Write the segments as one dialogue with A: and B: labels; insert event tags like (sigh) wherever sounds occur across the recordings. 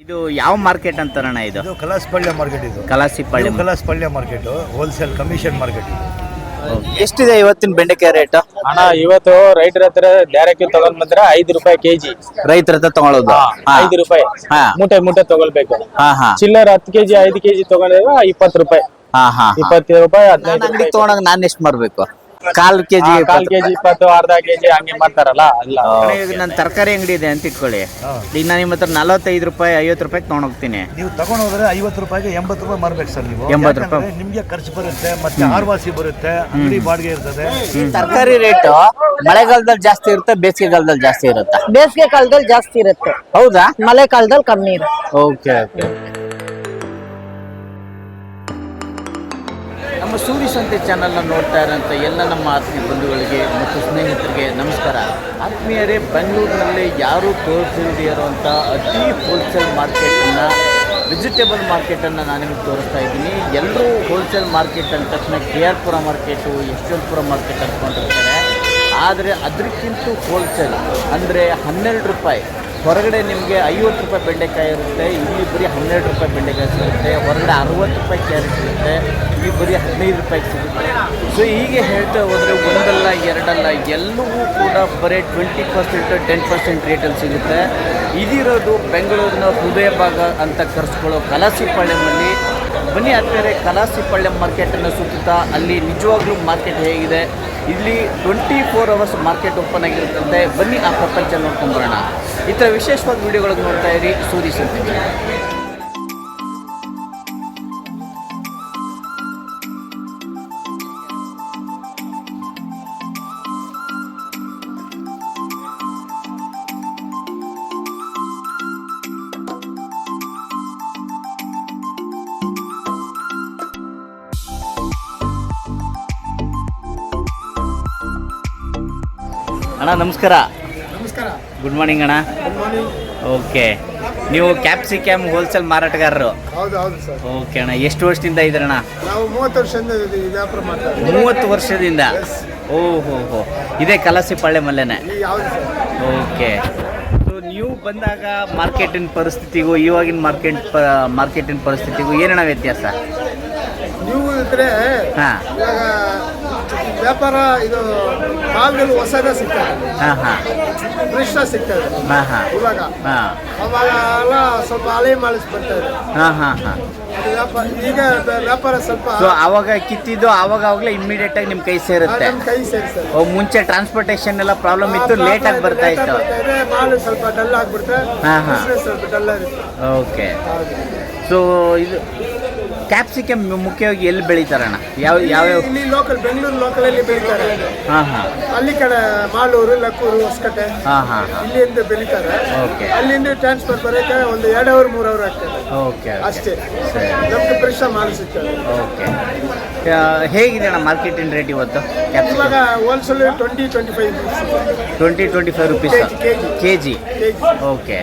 A: ಇದು ಯಾವ ಮಾರ್ಕೆಟ್ ಅಂತಾರಣ ಇದು?
B: ಇದು ಕಲಾಸ್ಪಳ್ಯ ಮಾರ್ಕೆಟ್ ಇದು.
A: Kalasipalya
B: Kalas Kalasipalya market wholesale commission market ಇದು.
A: ಎಷ್ಟಿದೆ ಇವತ್ತಿನ ಬೆಂಡೆಕಾಯಿ ರೇಟ್?
C: ಅಣ್ಣ ಇವತ್ತು ರೈತರ ಹತ್ರ ಡೈರೆಕ್ಟ್ ತಗೊಂಡ್ ಬಂದ್ರೆ ಐದು ರೂಪಾಯಿ ಕೆಜಿ.
A: ರೈತರ ಹತ್ರ ತಗೊಳ್ಳೋದು.
C: ಐದು ರೂಪಾಯಿ.
A: ಹಾ.
C: ಮೂಟೆ ಮೂಟೆ ತಗೊಳ್ಬೇಕು.
A: ಹಾ ಹಾ.
C: ಚಿಲ್ಲರ್ ಹತ್ತು ಕೆಜಿ ಐದು ಕೆಜಿ ತಗೊಂಡ್ರೆ ಇಪ್ಪತ್ತು ರೂಪಾಯಿ.
A: ಹಾ ಹಾ
C: ಇಪ್ಪತ್ತು ರೂಪಾಯಿ
A: ನಾನು
C: ಹದಿನೈದು
A: ಅಂಗಡಿ ತಗೊಂಡಾಗ ನಾನ್ ಎಷ್ಟು ಮಾರ್ಬೇಕು? ಕಾಲ್ ಕೆಜಿ
C: ಕಾಲ್ ಕೆಜಿ ಇಪ್ಪತ್ತು ಅರ್ಧ ಕೆಜಿ ಹಂಗೆ ಮಾಡ್ತಾರಲ್ಲ? ಅಲ್ಲ
A: ನನ್ನ ತರಕಾರಿ ಅಂಗಡಿ ಇದೆ ಅಂತ ಇಟ್ಕೊಳ್ಳಿ. ಈಗ ನಾನು ನಿಮ್ಮ ಹತ್ರ ನಲವತ್ತೈದು ರೂಪಾಯಿ ಐವತ್ತು ರೂಪಾಯಿ ತಗೊಂಡೋಗ್ತೀನಿ.
B: ನೀವು ತಗೊಂಡ್ ಹೋದ್ರೆ ಐವತ್ತು ರೂಪಾಯಿಗೆ ಎಂಬತ್ತು ರೂಪಾಯಿ ಮಾರ್ಬೇಕು ಸರ್ ನೀವು.
A: ಎಂಬತ್ತು
B: ರೂಪಾಯಿ. ನಿಮ್ಗೆ ಖರ್ಚು ಬರುತ್ತೆ ಮತ್ತೆ ಆರ್ವಾಸಿ ಬರುತ್ತೆ ಅಂಗಡಿ ಬಾಡಿಗೆ ಇರ್ತದೆ.
A: ತರಕಾರಿ ರೇಟ್ ಮಳೆಗಾಲದಲ್ಲಿ ಜಾಸ್ತಿ ಇರುತ್ತೆ ಬೇಸಿಗೆಗಾಲದಲ್ಲಿ ಜಾಸ್ತಿ ಇರುತ್ತೆ?
D: ಬೇಸಿಗೆ ಕಾಲದಲ್ಲಿ ಜಾಸ್ತಿ ಇರುತ್ತೆ.
A: ಹೌದಾ?
D: ಮಳೆ ಕಾಲದಲ್ಲಿ ಕಮ್ಮಿ ಇರುತ್ತೆ.
A: Okay okay. ಸೂರಿ ಸಂತೆ ಚಾನಲ್ನ ನೋಡ್ತಾ ಇರೋಂಥ ಎಲ್ಲ ನಮ್ಮ ಆತ್ಮೀಯ ಬಂಧುಗಳಿಗೆ ಮತ್ತು ಸ್ನೇಹಿತರಿಗೆ ನಮಸ್ಕಾರ. ಆತ್ಮೀಯರೇ, ಬೆಂಗಳೂರಿನಲ್ಲಿ ಯಾರೂ ತೋರಿಸಿಲ್ಲದೆ ಇರುವಂಥ ಅತಿ ಹೋಲ್ಸೇಲ್ ಮಾರ್ಕೆಟನ್ನು ವೆಜಿಟೇಬಲ್ ಮಾರ್ಕೆಟನ್ನು ನಾನು ನಿಮಗೆ ತೋರಿಸ್ತಾ ಇದ್ದೀನಿ. ಎಲ್ಲರೂ ಹೋಲ್ಸೇಲ್ ಮಾರ್ಕೆಟ್ ಅಂದ ತಕ್ಷಣ K R Pura market Yeshwanthpur market ಅಂದ್ಕೊಂಡಿರ್ತಾರೆ. ಆದರೆ ಅದಕ್ಕಿಂತ ಹೋಲ್ಸೇಲ್ ಅಂದರೆ ಹನ್ನೆರಡು ರೂಪಾಯಿ. ಹೊರಗಡೆ ನಿಮಗೆ ಐವತ್ತು ರೂಪಾಯಿ ಬೆಂಡೆಕಾಯಿ ಇರುತ್ತೆ, ಇಲ್ಲಿ ಬರೀ ಹನ್ನೆರಡು ರೂಪಾಯಿ ಬೆಂಡೆಕಾಯಿ ಸಿಗುತ್ತೆ, ಹೊರಗಡೆ ಅರುವತ್ತು ರೂಪಾಯಿ ಕ್ಯಾರೆಟ್ ಸಿಗುತ್ತೆ, ಇಲ್ಲಿ ಬರೀ ಹದಿನೈದು ರೂಪಾಯಿಗೆ ಸಿಗುತ್ತೆ. ಸೊ ಹೀಗೆ ಹೇಳ್ತಾ ಹೋದರೆ ಒಂದಲ್ಲ, ಎರಡಲ್ಲ, ಎಲ್ಲವೂ ಕೂಡ ಬರೀ ಟ್ವೆಂಟಿ ಪರ್ಸೆಂಟ್ ಟೆನ್ ಪರ್ಸೆಂಟ್ ರೇಟಲ್ಲಿ ಸಿಗುತ್ತೆ. ಇದಿರೋದು ಬೆಂಗಳೂರಿನ ಹೃದಯ ಭಾಗ ಅಂತ ಕರೆಸ್ಕೊಳ್ಳೋ ಕಲಾಸಿಪಾಳ್ಯಮಲ್ಲಿ ಬನ್ನಿ ಆದ್ಮೇಲೆ ಕಲಾಸಿಪಾಳ್ಯ ಮಾರ್ಕೆಟನ್ನು ಸುತ್ತ ಅಲ್ಲಿ ನಿಜವಾಗ್ಲೂ ಮಾರ್ಕೆಟ್ ಹೇಗಿದೆ. ಇಲ್ಲಿ twenty four hours market open ಆಗಿರುತ್ತಂತೆ ಬನ್ನಿ ಆ ಪ್ರಪಂಚ ನೋಡ್ಕೊಂಬರೋಣ ಈ ಥರ ವಿಶೇಷವಾದ ವಿಡಿಯೋಗಳನ್ನು ನೋಡ್ತಾ ಇರಿ. ಸೂರಿ ಸಂತೆ ಅಣ್ಣ ನಮಸ್ಕಾರ.
E: ನಮಸ್ಕಾರ.
A: ಗುಡ್ ಮಾರ್ನಿಂಗ್ ಅಣ್ಣ. ಓಕೆ. ನೀವು ಕ್ಯಾಪ್ಸಿಕಮ್ ಹೋಲ್ಸೇಲ್ ಮಾರಾಟಗಾರರು?
E: ಹೌದು ಹೌದು ಸರ್.
A: ಓಕೆ ಅಣ್ಣ ಎಷ್ಟು ವರ್ಷದಿಂದ ಇದ್ರಣ್ಣ
E: ನಾವು ಮೂವತ್ತು ವರ್ಷದಿಂದ ಇದು ವ್ಯಾಪಾರ ಮಾಡ್ತಾರೆ
A: ಮೂವತ್ತು ವರ್ಷದಿಂದ? ಓಹೋ ಹೋ ಇದೇ ಕಲಸಿಪಾಳ್ಯ ಮಲ್ಲೆನೆ?
E: ಈ ಸರ್?
A: ಓಕೆ. ಸೊ ನೀವು ಬಂದಾಗ ಮಾರ್ಕೆಟಿನ ಪರಿಸ್ಥಿತಿಗೂ ಇವಾಗಿನ ಮಾರ್ಕೆಟ್ ಮಾರ್ಕೆಟಿನ ಪರಿಸ್ಥಿತಿಗೂ ಏನಣ್ಣ ವ್ಯತ್ಯಾಸ?
E: ನೀವು ಇದ್ರೆ
A: ಹಾಂ.
E: ಇವಾಗ ವ್ಯಾಪಾರ ಇದು ಮಾಲ್ಗಳು ಹೊಸದ ಸಿಗ್ತದೆ
A: ಹಾಂ ಹಾಂ.
E: ಕೃಷ್ಣ ಸಿಗ್ತದೆ
A: ಹಾಂ ಹಾಂ.
E: ಇವಾಗ
A: ಹಾಂ.
E: ಅವಾಗ ಎಲ್ಲ ಸ್ವಲ್ಪ ಹಳೆ ಮಾಲಿಸ್ ಬರ್ತದೆ
A: ಹಾಂ ಹಾಂ ಹಾಂ.
E: ವ್ಯಾಪಾರ ಈಗ ವ್ಯಾಪಾರ ಸ್ವಲ್ಪ
A: ಸೊ ಆವಾಗ ಕಿತ್ತಿದ್ದು ಅವಾಗ ಅವಾಗಲೇ ಇಮ್ಮಿಡಿಯೇಟ್ ಆಗಿ ನಿಮ್ಮ ಕೈ ಸೇರುತ್ತೆ.
E: ನಮ್ಮ ಕೈ ಸೇರಿಸ್ತದೆ
A: ಓ ಮುಂಚೆ ಟ್ರಾನ್ಸ್ಪೋರ್ಟೇಷನ್ ಎಲ್ಲ ಪ್ರಾಬ್ಲಮ್ ಇತ್ತು ಲೇಟ್ ಆಗಿ ಬರ್ತಾ ಇತ್ತು.
E: ಮಾಲು ಸ್ವಲ್ಪ ಡಲ್ ಆಗ್ಬಿಡುತ್ತೆ.
A: ಹಾ, ಹಾ.
E: ಸ್ವಲ್ಪ ಡಲ್ ಆಗುತ್ತೆ.
A: ಓಕೆ ಸೊ ಇದು ಕ್ಯಾಪ್ಸಿಕಮ್ ಮುಖ್ಯವಾಗಿ ಎಲ್ಲಿ ಬೆಳಿತಾರಣ್ಣ ಯಾವ ಯಾವ
E: ಇಲ್ಲಿ ಲೋಕಲ್ ಬೆಂಗಳೂರು ಲೋಕಲಲ್ಲಿ ಬೆಳೀತಾರೆ.
A: ಹಾಂ ಹಾಂ.
E: ಅಲ್ಲಿ ಕಡೆ ಮಾಲೂರು ಲಕ್ಕೂರು ಹೊಸಕಟ್ಟೆ
A: ಹಾಂ ಹಾಂ ಹಾಂ.
E: ಇಲ್ಲಿಂದ ಬೆಳೀತಾರೆ.
A: ಓಕೆ
E: ಅಲ್ಲಿಂದ ಟ್ರಾನ್ಸ್ಫರ್ ಬರೋಕೆ ಒಂದು ಎರಡು ಅವರ್ ಮೂರು ಅವರ್ ಆಗ್ತದೆ.
A: ಓಕೆ
E: ಅಷ್ಟೇ.
A: ಸರಿ.
E: ನಮ್ಗೆ ಫ್ರೆಶ್ ಮಾಲ್ ಸಿಗ್ತದೆ.
A: ಓಕೆ ಹೇಗಿದೆ ಅಣ್ಣ ಮಾರ್ಕೆಟಿನ ರೇಟ್ ಇವತ್ತು? ಕ್ಯಾಪ್ಸಿಕಮ್
E: ಇವಾಗ wholesale twenty twenty five
A: twenty twenty five rupees. K G okay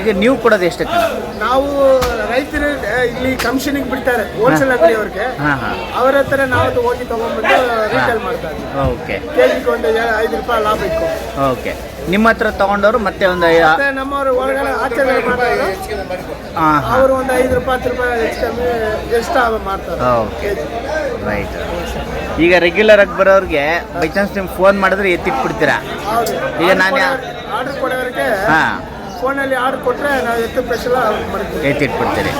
A: ಈಗ ನೀವು ಕೊಡೋದು ಎಷ್ಟಕ್ಕೆ?
E: ನಾವು ರೈತರು ಇಲ್ಲಿ ಕಮಿಷನಿಗೆ ಬಿಡ್ತಾರೆ. ಹೋಲ್ಸೇಲ್ ಅಂಗಡಿಯವ್ರಿಗೆ
A: ಹಾಂ ಹಾಂ.
E: ಅವ್ರ ಹತ್ರ ನಾವು ಹೋಗಿ ತಗೊಂಡ್ಬಿಟ್ಟು ರೀಟೇಲ್ ಮಾಡ್ತಾ ಇದ್ದೀವಿ
A: ಓಕೆ
E: ಕೆ ಜಿಗೆ ಒಂದು ಏ- ಐದು ರೂಪಾಯಿ ಲಾಭ ಇತ್ತು.
A: ಓಕೆ ನಿಮ್ಮ ಹತ್ರ ತಗೊಂಡವರು ಮತ್ತೆ ಒಂದು
E: ಮತ್ತೆ ನಮ್ಮವರು ಒಳಗಡೆ ಆಚರಣೆ ಮಾಡ್ತಾರೆ.
A: ಹಾಂ
E: ಅವರು ಒಂದು ಐದು ರೂಪಾಯಿ ಹತ್ತು ರೂಪಾಯಿ ಹೆಚ್ಚು ಕಮ್ಮಿ ಎಕ್ಸ್ಟ್ರಾ ಮಾಡ್ತಾರೆ
A: ಓಕೆ ರೈಟ್ ಈಗ ರೆಗ್ಯುಲರ್ ಆಗಿ ಬರೋರಿಗೆ ಬೈ ಚಾನ್ಸ್ ನಿಮ್ಗೆ ಫೋನ್ ಮಾಡಿದ್ರೆ ಎತ್ತಿಟ್ಬಿಡ್ತೀರಾ?
E: ಹೌದು.
A: ಈಗ ನಾನು ಯಾ-
E: ಆರ್ಡರ್ ಕೊಡೋರಿಗೆ
A: ಹಾಂ.
E: ಫೋನಲ್ಲಿ ಆರ್ಡರ್ ಕೊಟ್ಟರೆ ನಾವು ಎಷ್ಟು ಸ್ಪೆಷಲ್
A: ಎತ್ತಿಟ್ಬಿಡ್ತೀರಿ.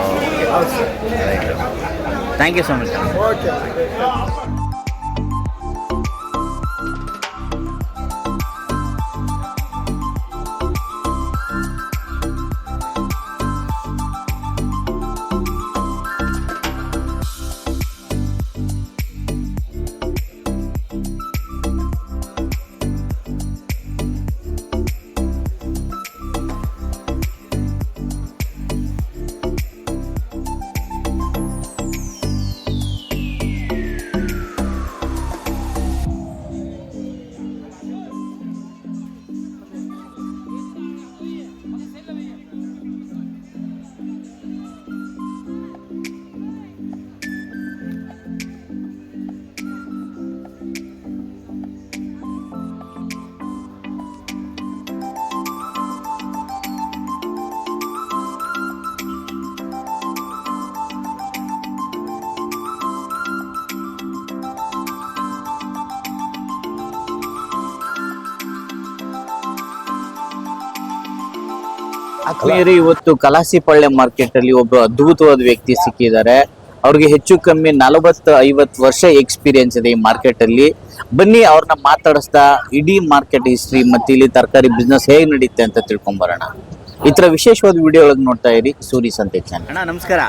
A: ಓಕೆ.
E: ಹೌದು sir.
A: Right thank you so much
E: okay
A: ಆತ್ಮೀಯರೇ ಇವತ್ತು ಕಲಾಸಿಪಳ್ಳೆ ಮಾರ್ಕೆಟ್ ಅಲ್ಲಿ ಒಬ್ಬ ಅದ್ಭುತವಾದ ವ್ಯಕ್ತಿ ಸಿಕ್ಕಿದ್ದಾರೆ. ಅವ್ರಿಗೆ ಹೆಚ್ಚು ಕಮ್ಮಿ ನಲವತ್ತು ಐವತ್ತು ವರ್ಷ ಎಕ್ಸ್ಪೀರಿಯನ್ಸ್ ಇದೆ ಈ ಮಾರ್ಕೆಟ್ ಅಲ್ಲಿ. ಬನ್ನಿ ಅವ್ರನ್ನ ಮಾತಾಡಿಸ್ತಾ ಇಡೀ ಮಾರ್ಕೆಟ್ ಹಿಸ್ಟ್ರಿ ಮತ್ತೆ ಇಲ್ಲಿ ತರಕಾರಿ ಬಿಸ್ನೆಸ್ ಹೇಗೆ ನಡೀತೆ ಅಂತ ತಿಳ್ಕೊಂಬರೋಣ. ಈ ತರ ವಿಶೇಷವಾದ ವಿಡಿಯೋ ಒಳಗೆ ನೋಡ್ತಾ ಇರಿ ಸೂರಿ ಸಂತೆ ಚಾನಲ್ ಅಣ್ಣ ನಮಸ್ಕಾರ.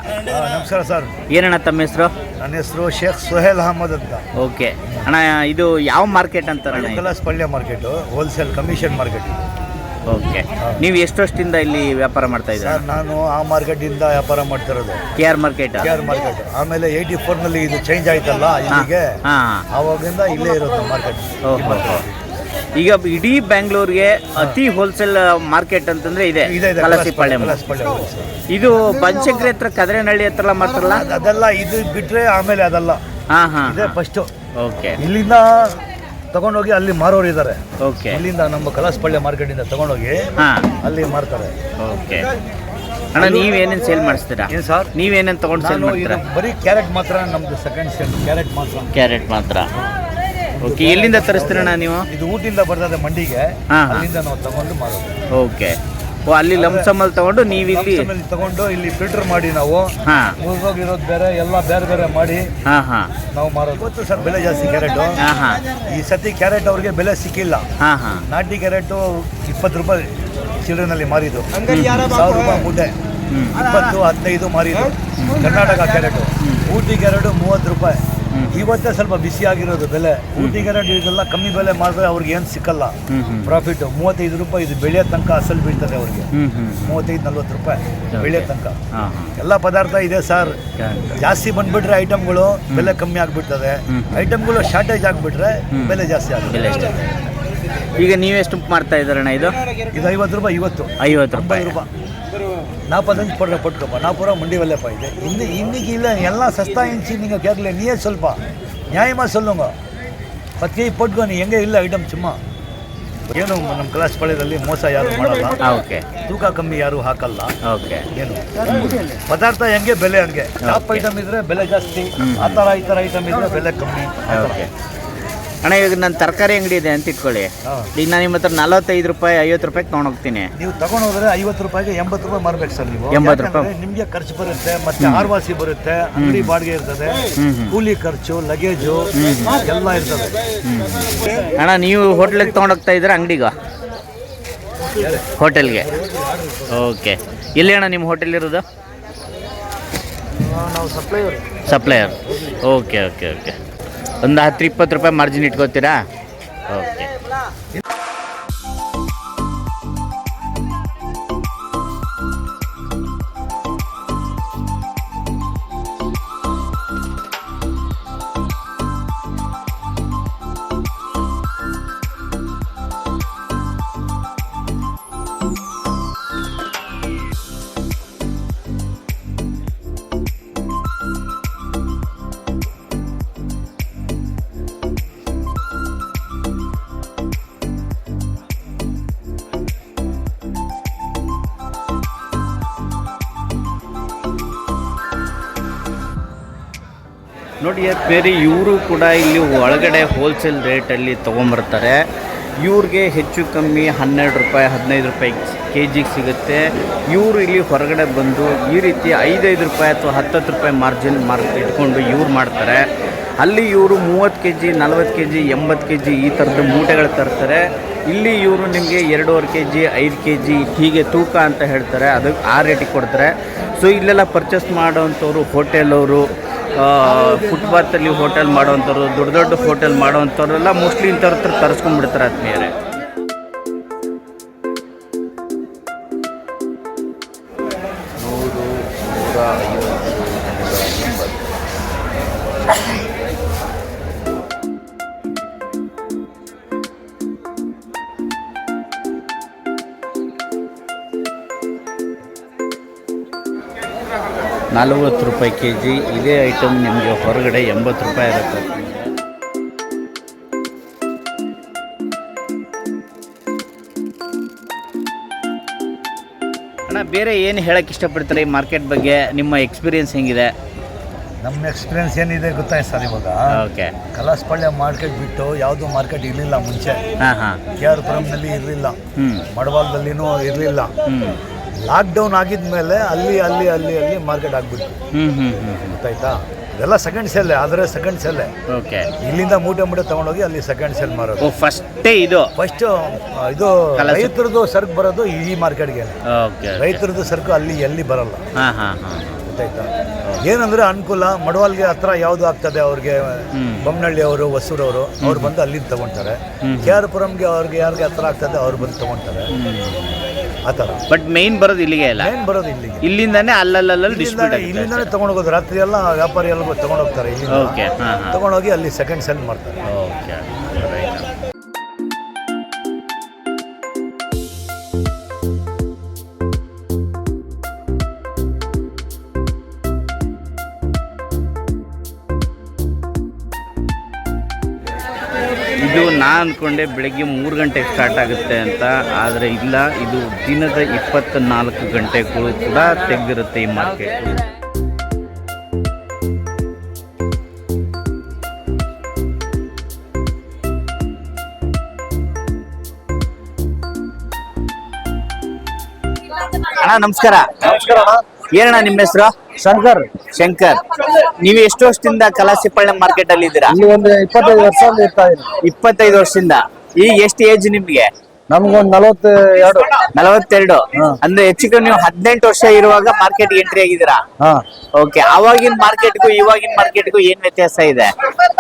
B: ನಮಸ್ಕಾರ ಸರ್.
A: ಏನಣ್ಣ ತಮ್ಮ ಹೆಸರು?
B: ನನ್ನ ಹೆಸರು ಶೇಖ್ ಸೊಹೇಲ್ ಅಹಮದ್ ಅಂತ.
A: ಓಕೆ. ಅಣ್ಣ ಇದು ಯಾವ ಮಾರ್ಕೆಟ್ ಅಂತಾರಣ್ಣ?
B: Kalas market market wholesale commission market
A: okay. ನೀವು ಎಷ್ಟು ವರ್ಷದಿಂದ ಇಲ್ಲಿ ವ್ಯಾಪಾರ ಮಾಡ್ತಾ ಇದ್ದೀರಾ?
B: ಸರ್ ನಾನು ಆ ಮಾರ್ಕೆಟಿಂದ ವ್ಯಾಪಾರ ಮಾಡ್ತಿರೋದು.
A: K R market
B: K R market. ಆಮೇಲೆ ಏಯ್ಟಿ ಫೋರ್ನಲ್ಲಿ ಇದು ಚೇಂಜ್ ಆಯ್ತಲ್ಲ ಇಲ್ಲಿಗೆ
A: ಹಾ.
B: ಆವಾಗಿಂದ ಇಲ್ಲೇ ಇರೋದು ಮಾರ್ಕೆಟ್.
A: ಓಹೋ ಈಗ ಇಡೀ ಬ್ಯಾಂಗ್ಳೂರ್ಗೆ ಅತಿ ಹೋಲ್ಸೇಲ್ ಮಾರ್ಕೆಟ್ ಅಂತಂದ್ರೆ ಇದೆ.
B: ಇದೆ ಇದೆ.
A: ಕಲಸಿಪಾಳ್ಯ. ಇದು ಪಂಚಕ್ರಿ ಹತ್ರ ಕದ್ರೇನಹಳ್ಳಿ ಹತ್ರ ಎಲ್ಲ ಮಾಡ್ತಾರಲ್ಲ?
B: ಅದ್- ಅದೆಲ್ಲ ಇದು ಬಿಟ್ರೆ ಆಮೇಲೆ ಅದಲ್ಲ.
A: ಹಾ ಹಾ
B: ಫಸ್ಟ್ ಫಸ್ಟು
A: ಓಕೆ.
B: ಇಲ್ಲಿಂದ ತಗೊಂಡೋಗಿ ಅಲ್ಲಿ ಮಾರೋರು ಇದ್ದಾರೆ
A: ಓಕೆ
B: ಇಲ್ಲಿಂದ ನಮ್ಮ ಕಲಾಸ್ಪಳ್ಳಿ ಮಾರ್ಕೆಟಿಂದ ತಗೊಂಡೋಗಿ
A: ಹಾ.
B: ಅಲ್ಲಿ ಮಾರ್ತಾರೆ.
A: ಓಕೆ ಅಣ್ಣ ನೀವೇನೇನು ಸೇಲ್ ಮಾಡಿಸ್ತೀರಾ?
B: ಏನು ಸರ್
A: ನೀವೇನೇನು ತಗೊಂಡು ಸೇಲ್
B: ನಾನು ಇದು
A: ಮಾಡ್ತೀರಾ
B: ಬರೀ ಕ್ಯಾರೆಟ್ ಮಾತ್ರ ನಮ್ದು ಸೆಕೆಂಡ್ ಸೇಲ್ ಕ್ಯಾರೆಟ್ ಮಾತ್ರ.
A: ಕ್ಯಾರೆಟ್ ಮಾತ್ರ. ಓಕೆ ಎಲ್ಲಿಂದ ತರಿಸ್ತೀರಣ್ಣ ನೀವು?
B: ಇದು ಊಟಿಂದ ಬರ್ತದೆ ಮಂಡಿಗೆ.
A: ಹಾ, ಹಾ.
B: ಅಲ್ಲಿಂದ ನಾವು ತಗೊಂಡು ಮಾರೋದು.
A: ಓಕೆ ಓ ಅಲ್ಲಿ ಲಂಸಮಲ್ಲಿ ತಗೊಂಡು ನೀವು ಇಲ್ಲಿ
B: ಆಮೇಲೆ ತಗೊಂಡು ಇಲ್ಲಿ ಫಿಲ್ಟರ್ ಮಾಡಿ ನಾವು.
A: ಹಾ.
B: ಮುರಿದೋಗಿರೋದು ಬೇರೆ ಎಲ್ಲ ಬೇರೆ ಬೇರೆ ಮಾಡಿ
A: ಹಾ ಹಾ.
B: ನಾವು ಮಾರೋದು. ಗೊತ್ತು ಸರ್ ಬೆಲೆ ಜಾಸ್ತಿ ಕ್ಯಾರೆಟು?
A: ಹಾ ಹಾ.
B: ಈ ಸತಿ ಕ್ಯಾರೆಟ್ ಅವ್ರಿಗೆ ಬೆಲೆ ಸಿಕ್ಕಿಲ್ಲ.
A: ಹಾ ಹಾ.
B: ನಾಟಿ ಕ್ಯಾರೆಟು ಇಪ್ಪತ್ತು ರೂಪಾಯಿ ಚಿಲ್ಡ್ರನಲ್ಲಿ ಮಾರಿದ್ದು. ಸಾವಿರ ರೂಪಾಯಿ ಮುದ್ದೆ. ಇಪ್ಪತ್ತು ಹದಿನೈದು ಮಾರಿದ್ದು. ಕರ್ನಾಟಕ ಕ್ಯಾರೆಟು. ಊಟಿ ಕ್ಯಾರೆಟು ಮೂವತ್ತು ರೂಪಾಯಿ. ಇವತ್ತೇ ಸ್ವಲ್ಪ ಬಿಸಿ ಆಗಿರೋದು ಬೆಲೆ. ಇದೆಲ್ಲ ಕಮ್ಮಿ ಬೆಲೆ ಮಾಡಿದ್ರೆ ಅವ್ರಿಗೆ ಏನು ಸಿಕ್ಕಲ್ಲ. ಪ್ರಾಫಿಟ್ ಮೂವತ್ತೈದು ರೂಪಾಯಿ ಇದು ಬೆಳೆಯೋ ತನಕ ಅಸಲು ಬೀಳ್ತದೆ ಅವ್ರಿಗೆ. ಮೂವತ್ತೈದು ನಲ್ವತ್ತು ರೂಪಾಯಿ ಬೆಳೆಯೋ ತನಕ. ಎಲ್ಲ ಪದಾರ್ಥ ಇದೆ ಸರ್. ಜಾಸ್ತಿ ಬಂದ್ಬಿಟ್ರೆ ಐಟಮ್ಗಳು ಬೆಲೆ ಕಮ್ಮಿ ಆಗ್ಬಿಡ್ತದೆ. ಐಟಮ್ಗಳು ಶಾರ್ಟೇಜ್ ಆಗಿಬಿಟ್ರೆ ಬೆಲೆ ಜಾಸ್ತಿ ಆಗುತ್ತೆ.
A: ಈಗ ನೀವೆಷ್ಟು ಮಾಡ್ತಾ ಇದ್ದಾರಣ್ಣ ಇದು?
B: ಇದು ಐವತ್ತು ರೂಪಾಯಿ ಇವತ್ತು.
A: ಐವತ್ತು ರೂಪಾಯಿ.
B: ರೂಪಾಯಿ. ನಾಪದಂಜ್ ಪಡ್ರೆ ನಾ ನಾಪುರ ಮಂಡಿ ವಲ್ಲೆಪ್ಪ ಇದೆ. ಇನ್ನು ಇನ್ನಿಗೆ ಇಲ್ಲ ಎಲ್ಲ ಸಸ್ತಾ ಹೆಂಚಿ ನಿಂಗೆ ಕೇಳಲಿ ನೀಯೇ ಸ್ವಲ್ಪ. ನ್ಯಾಯಮಾ ಸಲ್ಲುಂಗ. ಪತ್ರಿ ಪಟ್ಕೊ ನೀ ಹೆಂಗೆ ಇಲ್ಲ ಐಟಮ್ ಚುಮ್ಮ ಏನು ನಮ್ಮ ಕ್ಲಾಸ್ ಪಳ್ಳಯದಲ್ಲಿ ಮೋಸ ಯಾರು ಮಾಡಲ್ಲ.
A: ಓಕೆ.
B: ತೂಕ ಕಮ್ಮಿ ಯಾರು ಹಾಕಲ್ಲ.
A: ಓಕೆ.
B: ಏನು? ಪದಾರ್ಥ ಹೆಂಗೆ ಬೆಲೆ ಹಂಗೆ ಟಾಪ್ ಐಟಮ್ ಇದ್ರೆ ಬೆಲೆ ಜಾಸ್ತಿ. ಆ ಥರ ಈ ಥರ ಐಟಮ್ ಇದ್ರೆ ಬೆಲೆ ಕಮ್ಮಿ.
A: ಓಕೆ. ಅಣ್ಣ ಈಗ ನನ್ನ ತರಕಾರಿ ಅಂಗಡಿ ಇದೆ ಅಂತ ಇಟ್ಕೊಳ್ಳಿ. ಈಗ ನಾನು ನಿಮ್ಮ ಹತ್ರ ನಲವತ್ತೈದು ರೂಪಾಯಿ ಐವತ್ತು ರೂಪಾಯಿ ತೊಗೊಂಡೋಗ್ತೀನಿ
B: ನೀವು ತಗೊಂಡು ಹೋದ್ರೆ ಐವತ್ತು ರೂಪಾಯಿಗೆ ಎಂಬತ್ತು ರೂಪಾಯಿ ಮಾರ್ಬೇಕು ಸರ್ ನೀವು.
A: ಎಂಬತ್ತು ರೂಪಾಯಿ.
B: ನಿಮಗೆ ಖರ್ಚು ಬರುತ್ತೆ ಮತ್ತೆ ಆರ್ವಾಸಿ ಬರುತ್ತೆ ಅಂಗಡಿ ಬಾಡಿಗೆ ಇರ್ತದೆ. ಕೂಲಿ ಖರ್ಚು ಲಗೇಜು ಎಲ್ಲ ಇರ್ತದೆ.
A: ಅಣ್ಣ ನೀವು ಹೋಟ್ಲಿಗೆ ತೊಗೊಂಡೋಗ್ತಾ ಇದ್ದೀರಾ ಅಂಗಡಿಗ? ಹೋಟೆಲ್ಗೆ. ಓಕೆ. ಎಲ್ಲಿ ಅಣ್ಣ ನಿಮ್ಮ ಹೋಟೆಲ್ ಇರೋದು?
B: ನಾವು supply
A: supplier. Okay okay okay. ಒಂದು ಹತ್ತು ಇಪ್ಪತ್ತು ರೂಪಾಯಿ ಮಾರ್ಜಿನ್ ಇಟ್ಕೋತೀರಾ? ಓಕೆ ನೋಡಿ ಬೇರೆ ಇವರು ಕೂಡ ಇಲ್ಲಿ ಒಳಗಡೆ ಹೋಲ್ಸೇಲ್ ರೇಟಲ್ಲಿ ತೊಗೊಂಬರ್ತಾರೆ. ಇವ್ರಿಗೆ ಹೆಚ್ಚು ಕಮ್ಮಿ ಹನ್ನೆರಡು ರೂಪಾಯಿ, ಹದಿನೈದು ರೂಪಾಯಿ ಕೆ ಜಿಗೆ ಸಿಗುತ್ತೆ. ಇವರು ಇಲ್ಲಿ ಹೊರಗಡೆ ಬಂದು ಈ ರೀತಿ ಐದೈದು ರೂಪಾಯಿ ಅಥವಾ ಹತ್ತತ್ತು ರೂಪಾಯಿ ಮಾರ್ಜಿನ್ ಮಾರ್ ಇಟ್ಕೊಂಡು ಇವ್ರು ಮಾಡ್ತಾರೆ. ಅಲ್ಲಿ ಇವರು ಮೂವತ್ತು ಕೆ ಜಿ ನಲ್ವತ್ತು ಕೆ ಜಿ ಎಂಬತ್ತು ಕೆ ಜಿ ಈ ಥರದ ಮೂಟೆಗಳು ತರ್ತಾರೆ. ಇಲ್ಲಿ ಇವರು ನಿಮಗೆ ಎರಡೂವರೆ ಕೆ ಜಿ ಐದು ಕೆ ಜಿ ಹೀಗೆ ತೂಕ ಅಂತ ಹೇಳ್ತಾರೆ. ಅದಕ್ಕೆ ಆ ರೇಟಿಗೆ ಕೊಡ್ತಾರೆ. ಸೊ ಇಲ್ಲೆಲ್ಲ ಪರ್ಚೇಸ್ ಮಾಡೋವಂಥವ್ರು ಹೋಟೆಲವರು ಫುಟ್ಪಾತಲ್ಲಿ ಹೋಟೆಲ್ ಮಾಡೋವಂಥವ್ರು ದೊಡ್ಡ ದೊಡ್ಡ ಹೋಟೆಲ್ ಮಾಡೋವಂಥವ್ರೆಲ್ಲ ಮೋಸ್ಟ್ಲಿ ಇಂಥವ್ರ ಹತ್ರ ತರಿಸ್ಕೊಂಡ್ಬಿಡ್ತಾರೆ ಆತ್ಮೀಯರೇ. ನಲವತ್ತು ರೂಪಾಯಿ ಕೆ ಜಿ ಇದೇ ಐಟಮ್ ನಿಮಗೆ ಹೊರಗಡೆ ಎಂಬತ್ತು ರೂಪಾಯಿ ಇರುತ್ತೆ ಅಣ್ಣ ಬೇರೆ ಏನು ಹೇಳಕ್ಕೆ ಇಷ್ಟಪಡ್ತಾರೆ ಈ ಮಾರ್ಕೆಟ್ ಬಗ್ಗೆ? ನಿಮ್ಮ ಎಕ್ಸ್ಪೀರಿಯನ್ಸ್ ಹೆಂಗಿದೆ?
B: ನಮ್ಮ ಎಕ್ಸ್ಪೀರಿಯನ್ಸ್ ಏನಿದೆ ಗೊತ್ತಾಯ್ತು ಸರ್ ಇವಾಗ?
A: ಓಕೆ.
B: ಕಲಾಸ್ಪಳ್ಯ ಮಾರ್ಕೆಟ್ ಬಿಟ್ಟು ಯಾವುದು ಮಾರ್ಕೆಟ್ ಇರಲಿಲ್ಲ ಮುಂಚೆ.
A: ಹಾಂ ಹಾಂ.
B: ಕೆ ಆರ್ ಪುರಂನಲ್ಲಿ ಇರಲಿಲ್ಲ.
A: ಹ್ಞೂ
B: ಮಡವಾಳದಲ್ಲಿನೂ ಇರಲಿಲ್ಲ.
A: ಹ್ಞೂ
B: ಆಗಿದ ಆಗಿದ್ಮೇಲೆ ಅಲ್ಲಿ ಅಲ್ಲಿ ಅಲ್ಲಿ ಅಲ್ಲಿ ಮಾರ್ಕೆಟ್ ಆಗ್ಬಿಡ್ತು. ಗೊತ್ತಾಯ್ತಾ? ಇದೆಲ್ಲ ಸೆಕೆಂಡ್ ಸೆಲ್ ಆದರೆ ಸೆಕೆಂಡ್ ಸೆಲ್
A: ಓಕೆ
B: ಇಲ್ಲಿಂದ ಮೂಟೆ ಮೂಟೆ ತಗೊಂಡೋಗಿ ಅಲ್ಲಿ ಸೆಕೆಂಡ್ ಸೆಲ್ ಮಾರೋದು.
A: ಓ ಫಸ್ಟೇ ಇದು?
B: ಫಸ್ಟ್ ಇದು
A: ರೈತರದು
B: ರೈತರದ್ದು ಸರಕು ಬರೋದು ಈ ಮಾರ್ಕೆಟ್ಗೆ.
A: ಓಕೆ
B: ಸರ್ಕು ಸರಕು ಅಲ್ಲಿ ಎಲ್ಲಿ ಬರಲ್ಲ.
A: ಹಾಂ ಹಾಂ ಹಾಂ
B: ಗೊತ್ತಾಯ್ತಾ? ಏನಂದ್ರೆ ಅನುಕೂಲ ಮಡವಾಲ್ಗೆ ಹತ್ರ ಯಾವುದು ಆಗ್ತದೆ ಅವ್ರಿಗೆ? ಬೊಮ್ಮನಹಳ್ಳಿ ಅವರು ಹೊಸೂರವರು ಅವ್ರು ಬಂದು ಅಲ್ಲಿಂದ ತಗೊಂತಾರೆ ಕೆ ಆರ್ ಪುರಂಗೆ ಅವ್ರಿಗೆ ಯಾರಿಗೆ ಹತ್ರ ಆಗ್ತದೆ ಅವ್ರು ಬಂದು ತಗೊಂತಾರೆ ಆ ಥರ.
A: ಬಟ್ ಮೇನ್ ಬರೋದು ಇಲ್ಲಿಗೆ ಇಲ್ಲ
B: ಏನು ಬರೋದು ಇಲ್ಲಿಗೆ.
A: ಇಲ್ಲಿಂದಾನೇ ಅಲ್ಲಲ್ಲಲ್ಲಿ ಡಿಸ್ಪ್ಯೂಟ್
B: ಇಲ್ಲಿಂದಾನೆ ಇಲ್ಲಿಂದಾನೆ ಹೋಗೋದು ರಾತ್ರಿ ಎಲ್ಲ ವ್ಯಾಪಾರಿ ಎಲ್ಲ ತಗೊಂಡೋಗ್ತಾರೆ ಇಲ್ಲಿ
A: ಓಕೆ ಹಾಂ ಹಾಂ.
B: ತಗೊಂಡೋಗಿ ಅಲ್ಲಿ ಸೆಕೆಂಡ್ ಸೆಲ್ ಮಾಡ್ತಾರೆ.
A: ನಾ ಅಂದ್ಕೊಂಡೆ ಬೆಳಗ್ಗೆ ಮೂರು ಗಂಟೆಗೆ ಸ್ಟಾರ್ಟ್ ಆಗುತ್ತೆ ಅಂತ. ಆದರೆ ಇಲ್ಲ ಇದು ದಿನದ ಇಪ್ಪತ್ತ ನಾಲ್ಕು ಗಂಟೆಗಳು ಕೂಡ ತೆಗೆದಿರುತ್ತೆ ಈ ಮಾರ್ಕೆಟ್ ಅಣ್ಣ ನಮಸ್ಕಾರ.
B: ನಮಸ್ಕಾರ
A: ಏನಣ್ಣ ನಿಮ್ಮ ಹೆಸರು?
B: ಶಂಕರ್.
A: ಶಂಕರ್. ನೀವು ಎಷ್ಟು ವರ್ಷದಿಂದ ಕಲಾಸಿಪಳ್ಳಿ ಮಾರ್ಕೆಟ್ ಅಲ್ಲಿ ಇದ್ದೀರಾ?
B: ಇಲ್ಲಿ ಒಂದು ಇಪ್ಪತ್ತೈದು ವರ್ಷ ಇರ್ತಾ ಇದ್ದೀನಿ.
A: ಇಪ್ಪತ್ತೈದು ವರ್ಷದಿಂದ. ಈಗ ಎಷ್ಟು ಏಜ್ ನಿಮ್ಗೆ?
B: ನಮ್ಗೊಂದು ನಲವತ್ತ ಎರಡು.
A: ನಲವತ್ತೆರಡು. ಅಂದ್ರೆ ಹೆಚ್ಚು ಕಮ್ಮಿ ನೀವು ಹದಿನೆಂಟು ವರ್ಷ ಇರುವಾಗ ಮಾರ್ಕೆಟ್ ಎಂಟ್ರಿ ಆಗಿದ್ದೀರಾ?
B: ಹಾ.
A: ಓಕೆ ಅವಾಗಿನ ಮಾರ್ಕೆಟ್ಗೂ ಇವಾಗಿನ ಮಾರ್ಕೆಟ್ಗೂ ಏನ್ ವ್ಯತ್ಯಾಸ ಇದೆ?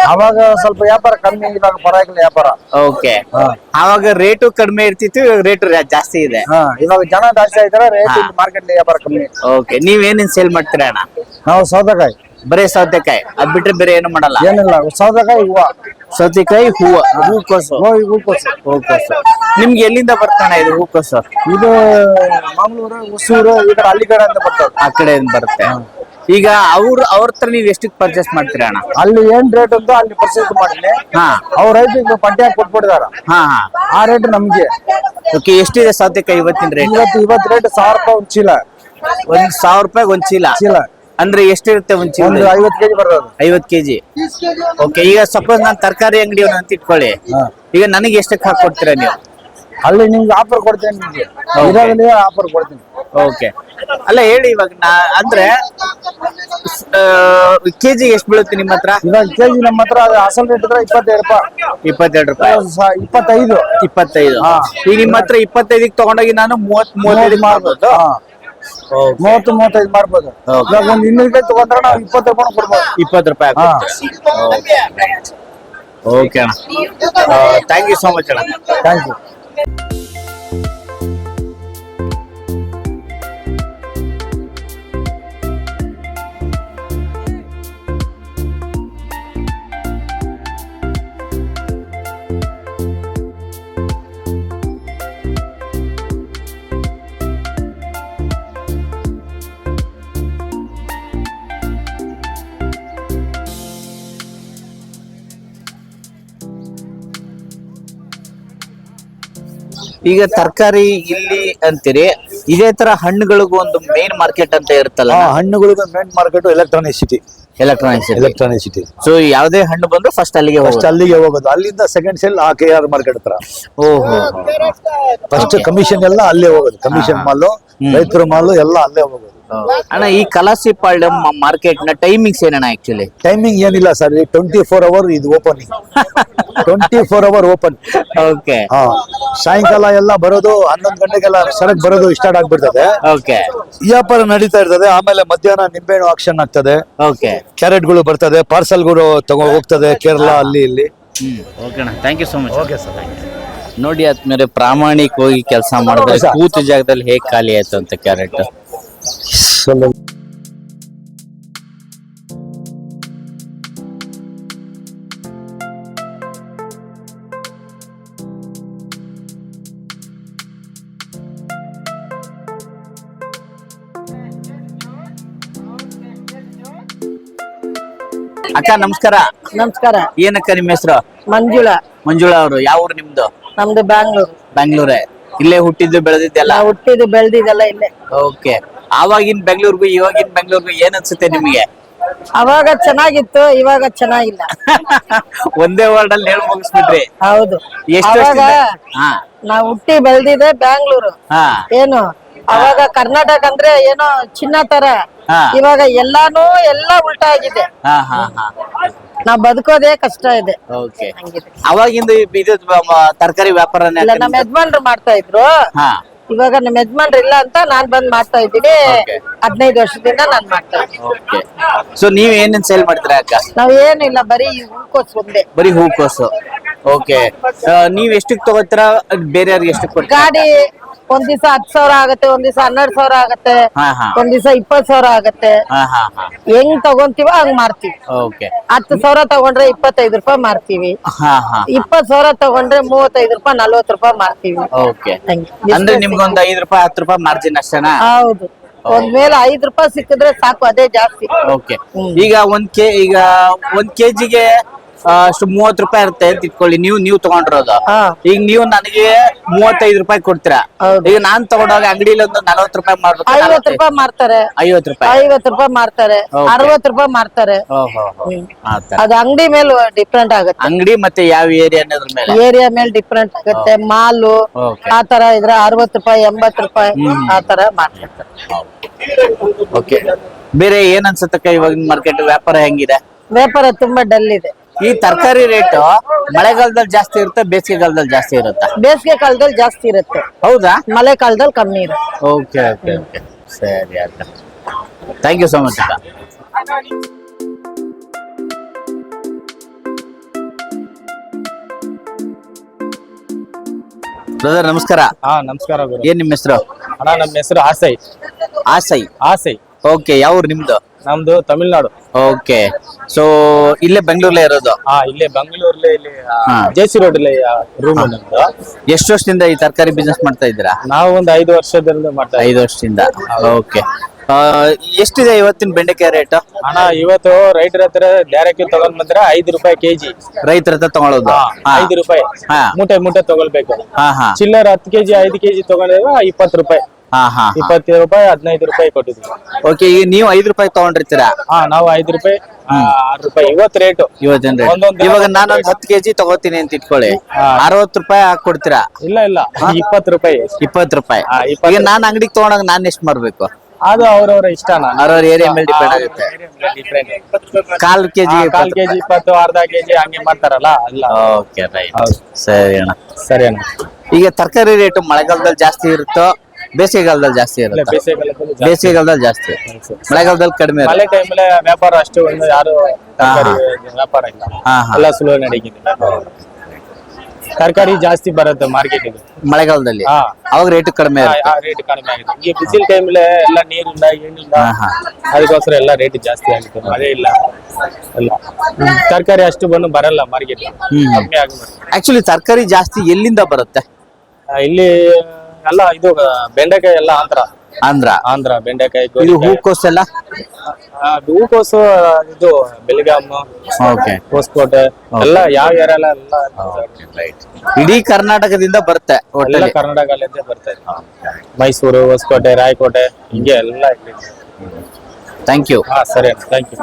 B: ಅವಾಗ ಸ್ವಲ್ಪ ವ್ಯಾಪಾರ ಕಮ್ಮಿ ಇವಾಗ ಪರವಾಗಿಲ್ಲ ವ್ಯಾಪಾರ.
A: ಓಕೆ
B: ಹಾ.
A: ಅವಾಗ ರೇಟು ಕಡಿಮೆ ಇರ್ತಿತ್ತು ಇವಾಗ ರೇಟು ಜಾಸ್ತಿ ಇದೆ.
B: ಹಾ. ಇವಾಗ ಜನ ಜಾಸ್ತಿ ಆಯ್ತಾರೆ ರೇಟ್. ಮಾರ್ಕೆಟ್ ವ್ಯಾಪಾರ ಕಮ್ಮಿ.
A: ಓಕೆ ನೀವೇನೇನ್ ಸೇಲ್ ಮಾಡ್ತೀರಾ ಅಣ್ಣ?
B: ನಾವು ಸೌತೆಕಾಯಿ.
A: ಬರೀ ಸೌತೆಕಾಯಿ. ಅದ್ ಬಿಟ್ರೆ ಬೇರೆ ಏನು ಮಾಡಲ್ಲ.
B: ಏನಿಲ್ಲ ಸೌತೆಕಾಯಿ ಹೂವು.
A: ಸೌತೆಕಾಯಿ ಹೂವು. ಹೂಕೋಸು.
B: ಹೂಕೋಸು.
A: ಹೂಕೋಸು. ನಿಮ್ಗೆ ಎಲ್ಲಿಂದ ಬರ್ತಾನೆ ಇದು ಹೂಕೋಸು?
B: ಇದು ಮಂಗಳೂರು ಹೊಸೂರು ಈ ಕಡೆ ಹಳ್ಳಿಕಡೆ ಅಂತ ಬರ್ತದೆ.
A: ಆ ಕಡೆಯಿಂದ ಬರುತ್ತೆ. ಈಗ ಅವ್ರ ಅವ್ರ ಹತ್ರ ನೀವು ಎಷ್ಟಕ್ಕೆ ಪರ್ಚೇಸ್ ಮಾಡ್ತೀರಾ ಅಣ್ಣ?
B: ಅಲ್ಲಿ ಏನ್ ರೇಟ್ ಅಂತ ಅಲ್ಲಿ ಪರ್ಚೇಸ್ ಮಾಡಿದ್ವಿ.
A: ಹಾ.
B: ಅವ್ರ ರೈತರಿಗೆ ಪಟ್ಟಿ ಹಾಕಿ ಕೊಟ್ಬಿಟ್ಟಿದಾರ
A: ಹಾ ಹಾ.
B: ಆ ರೇಟ್ ನಮ್ಗೆ.
A: ಓಕೆ ಎಷ್ಟಿದೆ ಸೌತೆಕಾಯಿ ಇವತ್ತಿನ ರೇಟ್
B: ಇವತ್ತು ಇವತ್ತು ರೇಟ್ ಸಾವಿರ ರೂಪಾಯಿ ಒಂದು ಚೀಲ.
A: ಒಂದ್ ಸಾವಿರ ರೂಪಾಯಿ ಒಂದ್ ಚೀಲ.
B: ಚೀಲ.
A: ಅಂದ್ರೆ ಎಷ್ಟಿರುತ್ತೆ ಒಂದ್ ಚೀಲ
B: ಒಂದು ಐವತ್ತು ಕೆಜಿ ಬರ್ತದೆ.
A: ಐವತ್ ಕೆಜಿ. ಓಕೆ ಈಗ ಸಪೋಸ್ ನಾನ್ ತರಕಾರಿ ಅಂಗಡಿ ಅಂತ ಇಟ್ಕೊಳ್ಳಿ
B: ಹಾ.
A: ಈಗ ನನಗೆ ಎಷ್ಟಕ್ಕೆ ಹಾಕಿ ಕೊಡ್ತೀರಾ ನೀವು?
B: ಅಲ್ಲಿ ನಿಮ್ಗೆ ಆಫರ್ ಕೊಡ್ತೇನೆ ನಿಮ್ಗೆ. ಆಫರ್ ಕೊಡ್ತೀನಿ.
A: ಓಕೆ ಅಲ್ಲ ಹೇಳಿ ಇವಾಗ ನಾ ಅಂದ್ರೆ ಕೆಜಿ ಎಷ್ಟು ಬೀಳುತ್ತೆ ನಿಮ್ಮ ಹತ್ರ?
B: ಇವಾಗ ಕೆಜಿ ನಮ್ಮ ಹತ್ರ ಅದು ಅಸಲ್ ರೇಟ್ ಇದ್ರೆ ಇಪ್ಪತ್ತೈದು ರೂಪಾಯಿ.
A: ಇಪ್ಪತ್ತೆರಡು ರೂಪಾಯಿ.
B: ಸ- ಇಪ್ಪತ್ತೈದು.
A: ಇಪ್ಪತ್ತೈದು.
B: ಹಾ.
A: ಈಗ ನಿಮ್ಮ ಹತ್ರ ಇಪ್ಪತ್ತೈದಕ್ಕೆ ತಗೊಂಡೋಗಿ ನಾನು ಮೂವತ್ ಮೂವತ್ತೈದು ಮಾಡ್ಬೋದು
B: ಹಾ. ಮೂವತ್ತು ಮೂವತ್ತೈದು ಮಾಡ್ಬೋದು ಇವಾಗ ಒಂದು ಇನ್ನೂರು ರೂಪಾಯಿ ತಗೊಂಡ್ರೆ ನಾವು ಇಪ್ಪತ್ತು ರೂಪಾಯಿ ಕೊಡ್ಬೋದು.
A: ಇಪ್ಪತ್ತು ರೂಪಾಯಿ
B: ಹಾ.
A: ಓಕೆ ಅಣ್ಣ. ಥ್ಯಾಂಕ್ ಯು ಸೋ ಮಚ್ ಅಣ್ಣ.
B: ಥ್ಯಾಂಕ್ ಯು
A: ಈಗ ತರಕಾರಿ ಇಲ್ಲಿ ಅಂತೀರಿ ಇದೇ ತರ ಹಣ್ಣುಗಳಿಗೂ ಒಂದು ಮೇನ್ ಮಾರ್ಕೆಟ್ ಅಂತ ಇರುತ್ತಲ್ಲ
B: ಹಣ್ಣುಗಳಿಗೂ ಹಣ್ಣುಗಳಿಗೆ main market electronic city
A: electronics
B: electronic city
A: so ಯಾವುದೇ ಹಣ್ಣು ಬಂದ್ರು ಫಸ್ಟ್ ಅಲ್ಲಿಗೆ
B: ಫಸ್ಟ್ ಅಲ್ಲಿಗೆ ಹೋಗೋದು. ಅಲ್ಲಿಂದ ಸೆಕೆಂಡ್ ಸೆಲ್ ಆ ಕೆ ಆರ್ ಮಾರ್ಕೆಟ್ ಹತ್ರ.
A: ಓಹೋ.
B: ಫಸ್ಟ್ ಕಮಿಷನ್ ಎಲ್ಲ ಅಲ್ಲೇ ಹೋಗೋದು. ಕಮಿಷನ್ ಮಾಲು ರೈತರ ಮಾಲು ಎಲ್ಲ ಅಲ್ಲೇ ಹೋಗೋದು.
A: ಅಣ್ಣ ಈ ಕಲಾಸಿಪಾಳ್ಯಂ ಮಾರ್ಕೆಟ್ನ ಟೈಮಿಂಗ್ಸ್ ಏನಣ್ಣ ಆಕ್ಚುಲಿ
B: ಟೈಮಿಂಗ್ ಏನಿಲ್ಲ ಸರ್ ಟ್ವೆಂಟಿ ಫೋರ್ ಅವರ್ ಇದು opening twenty four hour open
A: okay
B: ಹಾ ಸಾಯಂಕಾಲ ಎಲ್ಲ ಬರೋದು ಹನ್ನೊಂದು ಗಂಟೆಗೆಲ್ಲ ಸರಕ್ ಬರೋದು ಸ್ಟಾರ್ಟ್ ಆಗ್ಬಿಡ್ತದೆ.
A: ಓಕೆ
B: ವ್ಯಾಪಾರ ನಡೀತಾ ಇರ್ತದೆ ಆಮೇಲೆ ಮಧ್ಯಾಹ್ನ ನಿಂಬೆಹಣ್ಣು ಆಕ್ಷನ್ ಆಗ್ತದೆ.
A: ಓಕೆ
B: ಕ್ಯಾರೆಟ್ಗಳು ಬರ್ತದೆ ಪಾರ್ಸಲ್ಗಳು ತಗೋ ಹೋಗ್ತದೆ ಕೇರಳ ಅಲ್ಲಿ ಇಲ್ಲಿ.
A: ಹ್ಮ್. ಓಕೆ ಅಣ್ಣ thank you so much
B: okay sir
A: ನೋಡಿ ಆದ್ಮೇಲೆ ಪ್ರಾಮಾಣಿಕವಾಗಿ ಕೆಲಸ ಮಾಡಿದ್ರೆ? ಕೂತು ಜಾಗದಲ್ಲಿ ಹೇಗೆ ಖಾಲಿ ಆಯ್ತು ಅಂತ ಕ್ಯಾರೆಟ್ ಅಕ್ಕ ನಮಸ್ಕಾರ.
D: ನಮಸ್ಕಾರ.
A: ಏನಕ್ಕ ನಿಮ್ಮ ಹೆಸರು?
D: ಮಂಜುಳಾ.
A: ಮಂಜುಳಾ ಅವರು. ಯಾವ ಊರು ನಿಮ್ದು?
D: ನಮ್ದು ಬ್ಯಾಂಗ್ಳೂರ್.
A: ಬೆಂಗಳೂರೇ ಇಲ್ಲೇ ಹುಟ್ಟಿದ್ದು ಬೆಳೆದಿದ್ದೆಲ್ಲ?
D: ನಾವು ಹುಟ್ಟಿದ್ದು ಬೆಳ್ದಿದ್ದೆಲ್ಲ ಇಲ್ಲೇ.
A: ಓಕೆ. ಆವಾಗಿನ ಬೆಂಗಳೂರಿಗೂ ಇವಾಗಿನ ಬೆಂಗಳೂರಿಗೂ ಏನ್ ಅನ್ಸುತ್ತೆ ನಿಮಗೆ?
D: ಅವಾಗ ಚೆನ್ನಾಗಿತ್ತು ಇವಾಗ ಚೆನ್ನಾಗಿಲ್ಲ. (laughs)
A: ಒಂದೇ ವರ್ಡ್ ಅಲ್ಲಿ ಹೇಳಿ ಮುಗಿಸ್ಬಿಟ್ರಿ.
D: ಹೌದು.
A: ಎಷ್ಟು
D: ಅವಾಗ
A: ವರ್ಷದಿಂದ? ಹಾ.
D: ನಾವು ಹುಟ್ಟಿ ಬೆಳ್ದಿದೆ ಬ್ಯಾಂಗ್ಳೂರು
A: ಹಾ.
D: ಏನು? ಅವಾಗ ಕರ್ನಾಟಕ ಅಂದ್ರೆ ಏನೋ ಚಿನ್ನ ತರ.
A: ಹಾ.
D: ಇವಾಗ ಎಲ್ಲಾನು ಎಲ್ಲಾ ಉಲ್ಟಾ ಆಗಿದೆ.
A: ಹಾ ಹಾ ಹಾ.
D: ನಾವ್ ಬದುಕೋದೇ ಕಷ್ಟ ಇದೆ.
A: ಓಕೆ
D: ಹಂಗಿದೆ
A: ಅವಾಗಿಂದ ಇದು ತರಕಾರಿ ವ್ಯಾಪಾರನೇ
D: ಇಲ್ಲ ನಮ್ಮ ಯಜಮಾನ್ರು ಮಾಡ್ತಾ ಇದ್ರು.
A: ಹಾ.
D: ಇವಾಗ ನಮ್ಮ ಯಜಮಾನ್ರು ಇಲ್ಲ ಅಂತ ನಾನ್ ಬಂದ್ ಮಾಡ್ತಾ ಇದ್ದೀನಿ.
A: Okay.
D: ಹದಿನೈದು ವರ್ಷದಿಂದ ನಾನ್ ಮಾಡ್ತಾ ಇದ್ದೀನಿ.
A: ಓಕೆ ಸೊ ನೀವ್ ಏನೇನ್ ಸೇಲ್ ಮಾಡ್ತೀರಾ ಅಕ್ಕ?
D: ನಾವ್ ಏನಿಲ್ಲ ಬರೀ ಹೂಕೋಸ್ ಒಂದೇ.
A: ಬರೀ ಹೂಕೋಸು. ಓಕೆ ನೀವ್ ಎಷ್ಟಕ್ ತಗೋತೀರಾ? ಬೇರೆಯವ್ರಿಗೆ ಎಷ್ಟಕ್ ಕೊಡ್ತೀರಾ?
D: ಗಾಡಿ ಒಂದ್ ದಿವಸ ಹತ್ ಸಾವಿರ ಆಗತ್ತೆ ಒಂದ್ ದಿವಸ ಹನ್ನೆರಡ್ ಸಾವಿರ ಆಗತ್ತೆ
A: ಹಾ ಹಾ.
D: ಒಂದ್ ದಿವಸ ಇಪ್ಪತ್ ಸಾವಿರ ಆಗತ್ತೆ.
A: ಹಾ ಹಾ ಹಾ.
D: ಹೆಂಗ್ ತಗೊಂತೀವ ಹಂಗ್ ಮಾರ್ತೀವಿ.
A: ಓಕೆ.
D: ಹತ್ತು ಸಾವಿರ ತಗೊಂಡ್ರೆ ಇಪ್ಪತ್ತೈದು ರೂಪಾಯಿ ಮಾರ್ತೀವಿ.
A: ಹಾ ಹಾ
D: ಇಪ್ಪತ್ ಸಾವಿರ ತಗೊಂಡ್ರೆ ಮೂವತ್ತೈದು ರೂಪಾಯಿ ನಲ್ವತ್ತು ರೂಪಾಯಿ ಮಾರ್ತೀವಿ.
A: ಓಕೆ.
D: ಹಂಗೆ.
A: ಅಂದ್ರೆ ನಿಮ್ಗೊಂದ್ ಐದ್ ರೂಪಾಯಿ ಹತ್ತು ರೂಪಾಯಿ ಮಾರ್ಜಿನ್ ಅಷ್ಟೇನಾ?
D: ಹೌದು. ಒಂದ್ ಮೇಲೆ ಐದ್ ರೂಪಾಯಿ ಸಿಕ್ಕಿದ್ರೆ ಸಾಕು ಅದೇ ಜಾಸ್ತಿ.
A: ಓಕೆ. ಈಗ ಒಂದ್ ಕೆ ಈಗ ಒಂದ್ ಕೆಜಿಗೆ ಅಷ್ಟು ಮೂವತ್ ರೂಪಾಯಿ ಇರುತ್ತೆ ಅಂತ ಇಟ್ಕೊಳ್ಳಿ. ನೀವು ನೀವು ತಗೊಂಡಿರೋದು.
D: ಹಾ.
A: ಈಗ ನೀವು ನನಗೆ ಮೂವತ್ತೈದು ರೂಪಾಯಿ ಕೊಡ್ತೀರಾ?
D: ಹೌದು.
A: ಈಗ ನಾನ್ ತಗೊಂಡಾಗ ಅಂಗಡಿಲಿ ಒಂದು ನಲವತ್ತು ರೂಪಾಯಿ ಮಾಡ್ಬೇಕು
D: ಮಾಡ್ತಾರೆ ರೂಪಾಯಿ ಮಾರ್ತಾರೆ
A: ಐವತ್ತು ರೂಪಾಯಿ.
D: ಐವತ್ ರೂಪಾಯಿ ಮಾರ್ತಾರೆ
A: Okay.
D: ಅರವತ್ ರೂಪಾಯಿ ಮಾರ್ತಾರೆ
A: ಓಹೋ
D: ಅದು ಅಂಗಡಿ ಮೇಲೆ ಡಿಫ್ರೆಂಟ್ ಆಗುತ್ತೆ.
A: ಅಂಗಡಿ ಮತ್ತೆ ಯಾವ ಏರಿಯಾ ಅನ್ನೋದ್ರ ಮೇಲೆ?
D: ಏರಿಯಾ ಮೇಲೆ ಡಿಫ್ರೆಂಟ್ ಆಗುತ್ತೆ. ಮಾಲು
A: Okay.
D: ಆ ತರ ಇದ್ರೆ ಅರವತ್ ರೂಪಾಯಿ ಎಂಬತ್ ರೂಪಾಯಿ ಆ ತರ ಮಾರ್ತಾರೆ
A: ಓಕೆ. ಬೇರೆ ಏನ್ ಅನ್ಸತ್ತಕ್ಕ ಇವಾಗಿನ ಮಾರ್ಕೆಟ್ ವ್ಯಾಪಾರ ಹೆಂಗಿದೆ?
D: ವ್ಯಾಪಾರ ತುಂಬಾ ಡಲ್ ಇದೆ.
A: ಈ ತರಕಾರಿ ರೇಟ್ ಮಳೆಗಾಲದಲ್ಲಿ ಜಾಸ್ತಿ ಇರುತ್ತೆ ಬೇಸಿಗೆಗಾಲದಲ್ಲಿ ಜಾಸ್ತಿ ಇರುತ್ತೆ?
D: ಬೇಸಿಗೆ ಕಾಲದಲ್ಲಿ ಜಾಸ್ತಿ ಇರುತ್ತೆ.
A: ಹೌದಾ?
D: ಮಳೆ ಕಾಲದಲ್ಲಿ ಕಮ್ಮಿ ಇರುತ್ತೆ.
A: Okay okay okay. ಸರಿ ಅಕ್ಕ ಥ್ಯಾಂಕ್ ಯು ಸೊ ಮಚ್ ಅಕ್ಕ. ಬ್ರದರ್ ನಮಸ್ಕಾರ.
C: ಹಾ ನಮಸ್ಕಾರ ಗುರು.
A: ಏನ್ ನಿಮ್ಮ ಹೆಸರು?
C: ಅಣ್ಣ ನಮ್ಮ ಹೆಸರು ಆಸೈ.
A: ಆಸೈ.
C: ಆಸೈ.
A: ಓಕೆ ಯಾವ ಊರು ನಿಮ್ದು?
C: ನಮ್ದು ತಮಿಳ್ನಾಡು.
A: ಓಕೆ ಸೊ ಇಲ್ಲೇ ಬೆಂಗಳೂರಲ್ಲೇ ಇರೋದು?
C: ಹಾ ಇಲ್ಲೇ ಬೆಂಗಳೂರ್ಲೆ ಇಲ್ಲಿ
A: ಹಾ.
C: ಜೆ ಸಿ ರೋಡ್ ಅಲ್ಲಿ ರೂಮ್ ನಮ್ದು
A: ಎಷ್ಟು ವರ್ಷದಿಂದ ಈ ತರಕಾರಿ ಬಿಸ್ನೆಸ್ ಮಾಡ್ತಾ ಇದ್ದೀರಾ?
C: ನಾವು ಒಂದು ಐದು ವರ್ಷದಿಂದ ಮಾಡ್ತಾ
A: ಐದು ವರ್ಷದಿಂದ. ಓಕೆ ಎಷ್ಟಿದೆ ಇವತ್ತಿನ ಬೆಂಡೆಕಾಯಿ ರೇಟ್
C: ಅಣ್ಣ ಇವತ್ತು ರೈತರ ಹತ್ರ ಡೈರೆಕ್ಟ್ ತಗೊಂಡ್ ಬಂದ್ರೆ ಐದು ರೂಪಾಯಿ ಕೆಜಿ.
A: ರೈತರ ಹತ್ರ ತಗೊಳ್ಳೋದು.
C: ಐದು ರೂಪಾಯಿ. ಮೂಟೆ ಮೂಟೆ ತಗೊಳ್ಬೇಕು. ಚಿಲ್ಲರ್ ಹತ್ತು ಕೆಜಿ ಐದು ಕೆಜಿ ತಗೊಂಡ್ರೆ ಇಪ್ಪತ್ತು ರೂಪಾಯಿ.
A: ಹಾ ಹಾ
C: ಇಪ್ಪತ್ತು ರೂಪಾಯಿ ಹದಿನೈದು ರೂಪಾಯಿ ಕೊಟ್ಟಿದ್ವಿ.
A: ಓಕೆ ಈಗ ನೀವು ಐದು ರೂಪಾಯಿ ತಗೊಂಡಿರ್ತೀರಾ?
C: ಹಾ ನಾವು ಐದು ರೂಪಾಯಿ ಆರು ರೂಪಾಯಿ ಇವತ್ತು ರೇಟ್
A: ಇವತ್ತಿನ rate. ಇವಾಗ ನಾನು ನಾನೊಂದ್ ಹತ್ತು ಕೆಜಿ ತಗೋತೀನಿ ಅಂತ ಇಟ್ಕೊಳ್ಳಿ. ಅರವತ್ತು ರೂಪಾಯಿ ಹಾಕೊಡ್ತೀರಾ
C: ಇಲ್ಲ ಇಲ್ಲ ಇಪ್ಪತ್ತು ರೂಪಾಯಿ.
A: ಇಪ್ಪತ್ತು ರೂಪಾಯಿ.
C: ಹಾ, ಇಪ್ಪತ್ತು.
A: ಈಗ ನಾನ್ ಅಂಗಡಿಗೆ ತಗೊಂಡಾಗ ನಾನು ಎಷ್ಟು ಮಾಡ್ಬೇಕು
C: ಅದು ಅವ್ರವ್ರ ಇಷ್ಟ ನಾನು.
A: ಅವ್ರವ್ರ ಏರಿಯಾ ಮೇಲೆ ಡಿಪೆಂಡ್ ಆಗುತ್ತೆ. ಕಾಲ್ ಕೆಜಿ
C: ಕಾಲ್ ಕೆಜಿ ಇಪ್ಪತ್ತು ಅರ್ಧ ಕೆಜಿ ಹಂಗೆ ಮಾಡ್ತಾರಲ್ಲ ಅಲ್ಲ.
A: ಓಕೆ ರೈಟ್
C: ಹೌದು.
A: ಸರಿ ಅಣ್ಣ.
C: ಸರಿ ಅಣ್ಣ.
A: ಈಗ ತರಕಾರಿ ರೇಟ್ ಮಳೆಗಾಲದಲ್ಲಿ ಜಾಸ್ತಿ ಇರುತ್ತೋ? ಬೇಸಿಗೆಗಾಲದಲ್ಲಿ ಜಾಸ್ತಿ
C: ಇಲ್ಲ
A: ಇರುತ್ತೆ
C: ಬೇಸಿಗೆಗಾಲದಲ್ಲಿ ಜಾಸ್ತಿ.
A: ಬೇಸಿಗೆಗಾಲದಲ್ಲಿ ಜಾಸ್ತಿ. ಮಳೆಗಾಲದಲ್ಲಿ ಕಡಿಮೆ ಇರುತ್ತೆ.
C: ಮಳೆ ಟೈಮಲ್ಲಿ ವ್ಯಾಪಾರ ಅಷ್ಟು ಒಂದು ಯಾರು ತರಕಾರಿ ವ್ಯಾಪಾರ ಇಲ್ಲ.
A: ಹಾ, ಹಾ.
C: ಎಲ್ಲ ಸ್ಲೋ ನಡೀಗಿದೆ ತರಕಾರಿ ಜಾಸ್ತಿ ಬರುತ್ತೆ ಮಾರ್ಕೆಟ್
A: ಮಳೆಗಾಲದಲ್ಲಿ?
C: ಹಾ.
A: ಅವಾಗ ರೇಟ್ ಕಡಿಮೆ ಇರುತ್ತೆ.
C: ರೇಟ್ ಕಡಿಮೆ ಆಗಿದೆ. ಈಗ ಬಿಸಿಲು ಟೈಮ್ಲೆ ಎಲ್ಲ ನೀರಿಲ್ಲ ಏನಿಲ್ಲ
A: ಹಾ, ಹಾ.
C: ಅದಕ್ಕೋಸ್ಕರ ಎಲ್ಲ ರೇಟ್ ಜಾಸ್ತಿ ಆಗುತ್ತೆ. ಮಳೆ ಇಲ್ಲ. ಎಲ್ಲ. ತರಕಾರಿ ಅಷ್ಟು ಬಂದು ಬರಲ್ಲ ಮಾರ್ಕೆಟ್ ಕಮ್ಮಿ ಆಗುತ್ತೆ
A: ಆಕ್ಚುಲಿ ತರಕಾರಿ ಜಾಸ್ತಿ ಎಲ್ಲಿಂದ ಬರುತ್ತೆ?
C: ಇಲ್ಲಿ ಎಲ್ಲ ಇದು ಬೆಂಡೆಕಾಯಿ ಎಲ್ಲ ಆಂಧ್ರ.
A: ಆಂಧ್ರ.
C: ಆಂಧ್ರ ಬೆಂಡೆಕಾಯಿ
A: ಇದು. ಹೂಕೋಸ್ ಎಲ್ಲ?
C: ಆ, ಹೂಕೋಸು ಇದು ಬೆಳಗಾಮ್
A: ಓಕೆ.
C: ಹೊಸಕೋಟೆ ಎಲ್ಲ ಯಾವ ಏರಿಯಾ ಎಲ್ಲ
A: ಇಡೀ ಕರ್ನಾಟಕದಿಂದ ಬರುತ್ತೆ
C: ಎಲ್ಲ
A: ಕರ್ನಾಟಕ
C: ಕರ್ನಾಟಕಲ್ಲಿಂದ ಬರ್ತಾ. ಇದೆ ಮೈಸೂರು ಹೊಸಕೋಟೆ ರಾಯಕೋಟೆ ಹಿಂಗೆ ಎಲ್ಲ ಇಲ್ಲಿ
A: ಥ್ಯಾಂಕ್ ಯು
C: ಹಾ ಸರಿ ಥ್ಯಾಂಕ್ ಯು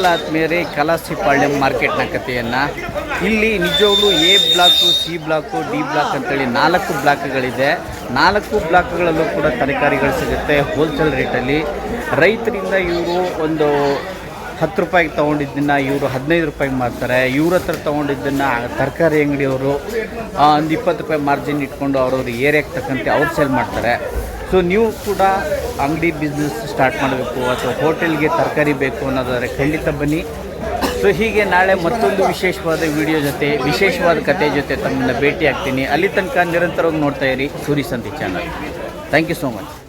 A: ಕೇಳಿದ್ರಲ್ಲ ಆತ್ಮೀಯರೇ ಕಲಾಸಿಪಾಳ್ಯಂ ಮಾರ್ಕೆಟ್ನ ಕಥೆಯನ್ನು ಇಲ್ಲಿ ನಿಜವಾಗ್ಲೂ A block, C block, D block ಅಂತೇಳಿ ನಾಲ್ಕು ಬ್ಲಾಕ್ಗಳಿದೆ. ನಾಲ್ಕು ಬ್ಲಾಕ್ಗಳಲ್ಲೂ ಕೂಡ ತರಕಾರಿಗಳು ಸಿಗುತ್ತೆ ಹೋಲ್ಸೇಲ್ ರೇಟಲ್ಲಿ ರೈತರಿಂದ ಇವರು ಒಂದು ಹತ್ತು ರೂಪಾಯಿಗೆ ತೊಗೊಂಡಿದ್ದನ್ನು ಇವರು ಹದಿನೈದು ರೂಪಾಯಿಗೆ ಮಾರ್ತಾರೆ. ಇವ್ರ ಹತ್ರ ತೊಗೊಂಡಿದ್ದನ್ನು ತರಕಾರಿ ಅಂಗಡಿಯವರು ಒಂದು ಇಪ್ಪತ್ತು ರೂಪಾಯಿ ಮಾರ್ಜಿನ್ ಇಟ್ಕೊಂಡು ಅವ್ರವ್ರ ಏರಿಯಾಗೆ ತಕ್ಕಂತೆ ಅವ್ರು ಸೇಲ್ ಮಾಡ್ತಾರೆ. ಸೊ ನೀವು ಕೂಡ ಅಂಗಡಿ ಬಿಸ್ನೆಸ್ ಸ್ಟಾರ್ಟ್ ಮಾಡಬೇಕು ಅಥವಾ ಹೋಟೆಲ್ಗೆ ತರಕಾರಿ ಬೇಕು ಅನ್ನೋದಾದರೆ ಖಂಡಿತ ಬನ್ನಿ. ಸೊ ಹೀಗೆ ನಾಳೆ ಮತ್ತೊಂದು ವಿಶೇಷವಾದ ವಿಡಿಯೋ ಜೊತೆ, ವಿಶೇಷವಾದ ಕತೆ ಜೊತೆ ತಮ್ಮನ್ನು ಭೇಟಿ ಆಗ್ತೀನಿ ಅಲ್ಲಿ ತನಕ ನಿರಂತರವಾಗಿ ನೋಡ್ತಾ ಇರಿ. Suri Santhi channel thank you so much